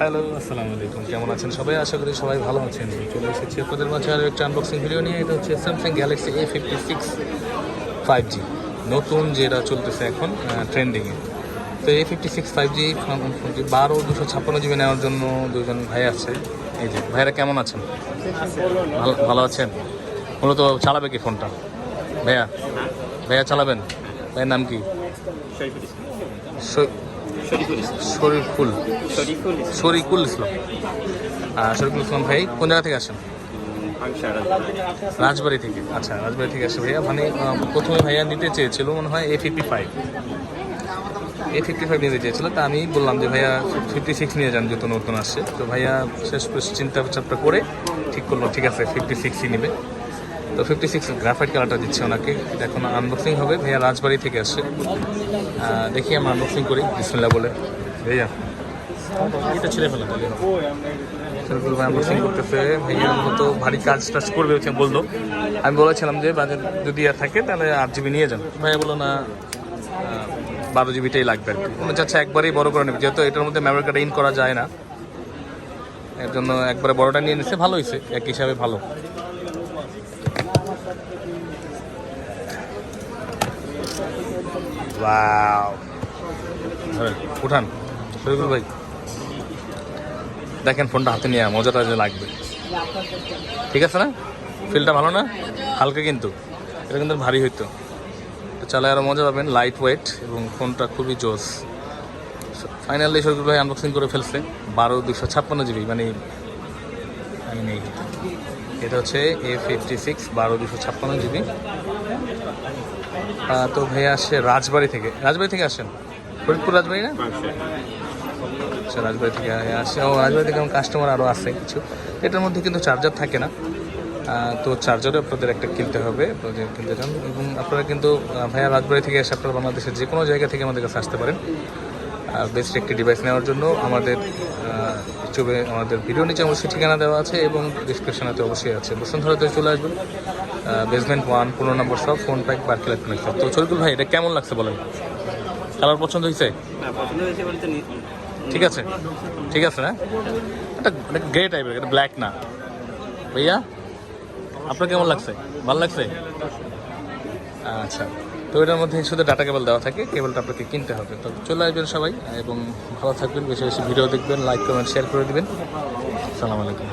Hello আসসালামু আলাইকুম। কেমন আছেন সবাই? আশা করি সবাই ভালো আছেন। চলে এসেছি আপনাদের মাঝে আরও একটা আনবক্সিং ভিডিও নিয়ে। এটা হচ্ছে Samsung Galaxy A fifty six five G নতুন যেটা চলতেছে এখন ট্রেন্ডিংয়ে তো A fifty six five G ফোনটি বারো দুশো ছাপ্পান্ন জিবি নেওয়ার জন্য দুজন ভাই আছে। এই যে ভাইরা কেমন আছেন? ভালো ভালো আছেন? মূলত চালাবে কি ফোনটা? ভাইয়া ভাইয়া চালাবেন? ভাইয়ের নাম কি? শ- শরীফুল। শরীকুল ইসলাম। আহ, শরীকুল ইসলাম ভাই কোন জায়গা থেকে আসেন রাজবাড়ি। থেকে। আচ্ছা রাজবাড়ি থেকে আসে ভাইয়া। মানে প্রথমে ভাইয়া নিতে চেয়েছিল মনে হয় A fifty five A fifty five নিতে চেয়েছিল তা আমি বললাম যে ভাইয়া ফিফটি সিক্স নিয়ে যান যেহেতু নতুন আসছে। তো ভাইয়া শেষ চিন্তা চাপটা করে ঠিক করল ঠিক আছে ফিফটি সিক্সই নেবে। তো ফিফটি সিক্স গ্রাফাইট কালারটা দিচ্ছে ওনাকে। এখন আনবক্সিং হবে, ভাইয়া রাজবাড়ি থেকে আসছে। দেখি আমরা আনবক্সিং করি বিসমিল্লা বলে। ভাইয়া আনবক্সিং ভারী কাজ টাজ করবে হচ্ছে বলল। আমি বলেছিলাম যে বাজার যদি আর থাকে, তাহলে আট জিবি নিয়ে যান। ভাইয়া বলল, না বারো জিবিটাই লাগবে আর কি। মনে চাচ্ছে একবারেই বড় করে নেবে। যেহেতু এটার মধ্যে মেমোরি কার্ড ইন করা যায় না, এর জন্য একবারে বড়টা নিয়ে নিচ্ছে ভালো হয়েছে এক হিসাবে ভালো। উঠান। শরীফুল ভাই, দেখেন ফোনটা হাতে নিয়ে, মজাটা যে লাগবে। ঠিক আছে না? ফিলটা ভালো না? হালকা কিন্তু। এটা কিন্তু ভারী হইতো। চালায় আরও মজা পাবেন লাইট ওয়েট এবং ফোনটা খুবই জোস। ফাইনালি শরীফুল ভাই আনবক্সিং করে ফেলছে। বারো দুশো ছাপ্পান্ন জিবি মানে আমি নেই এটা হচ্ছে এ ফিফটি সিক্স বারো দুশো ছাপ্পান্ন জিবি। তো ভাইয়া আসে রাজবাড়ি থেকে। রাজবাড়ি থেকে আসেন? ফরিদপুর রাজবাড়ি না? আচ্ছা রাজবাড়ি থেকে আসে। ও, রাজবাড়ি থেকে আমার কাস্টমার আরও আছে কিছু। এটার মধ্যে কিন্তু চার্জার থাকে না। তো চার্জারও আপনাদের একটা কিনতে হবে। আপনারা যে কিনতে চান। এবং আপনারা কিন্তু ভাইয়া রাজবাড়ি থেকে এসে আপনারা বাংলাদেশের যে কোনো জায়গা থেকে আমাদের কাছে আসতে পারেন। আর বেস্ট একটি ডিভাইস নেওয়ার জন্য আমাদের ইউটিউবে আমাদের ভিডিও নিচে অবশ্যই ঠিকানা দেওয়া আছে এবং ডিসক্রিপশনেতে অবশ্যই আছে। বসুন্ধরাতে চলে আসবেন। বেসমেন্ট ওয়ান পনেরো নম্বর সব ফোন প্যাক পার্ক ইলেকট্রনিক্স তো শরীফুল ভাই এটা কেমন লাগছে বলেন? কালার পছন্দ হয়েছে? ঠিক আছে। ঠিক আছে না? এটা গ্রে টাইপের এটা ব্ল্যাক না। ভাইয়া আপনার কেমন লাগছে? ভালো লাগছে? আচ্ছা তো এটার মধ্যে শুধু ডাটা কেবল দেওয়া থাকে কেবলটা আপনাকে কিনতে হবে। তো চলে আসবেন সবাই, এবং ভালো থাকবেন, বেশি বেশি ভিডিও দেখবেন লাইক কমেন্ট শেয়ার করে দেবেন। সালাম আলাইকুম।